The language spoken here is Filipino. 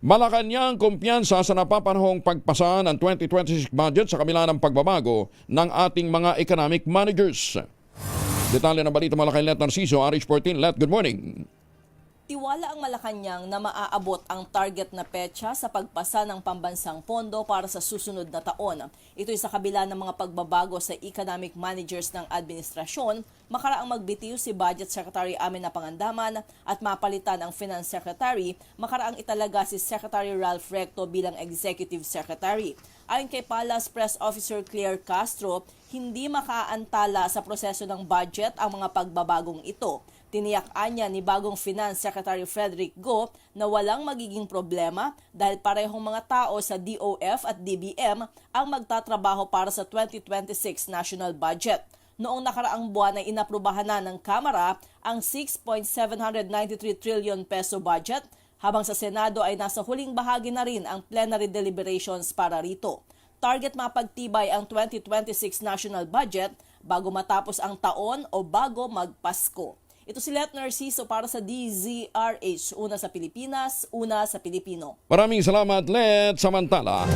Malacanang kumpiyansa sa napapanahong pagpasa ng 2026 budget sa kabila ng pagbabago ng ating mga economic managers. Detalye ng balita mula kay Let Narciso, RH14. Let, good morning. Tiwala ang Malacanang na maaabot ang target na petsa sa pagpasa ng pambansang pondo para sa susunod na taon. Ito'y sa kabila ng mga pagbabago sa economic managers ng administrasyon, makaraang magbitiw si Budget Secretary Amin Pangandaman at mapalitan ang Finance Secretary, makaraang italaga si Secretary Ralph Recto bilang Executive Secretary. Ayon kay Palace Press Officer Claire Castro, hindi makaantala sa proseso ng budget ang mga pagbabagong ito. Tiniyak niya ni bagong Finance Secretary Frederick Go na walang magiging problema dahil parehong mga tao sa DOF at DBM ang magtatrabaho para sa 2026 national budget. Noong nakaraang buwan ay inaprubahan na ng Kamara ang 6.793 trillion peso budget habang sa Senado ay nasa huling bahagi na rin ang plenary deliberations para rito. Target mapagtibay ang 2026 national budget bago matapos ang taon o bago magpasko. Ito si Let Narciso para sa DZRH, una sa Pilipinas, una sa Pilipino. Maraming salamat, Let. Samantala,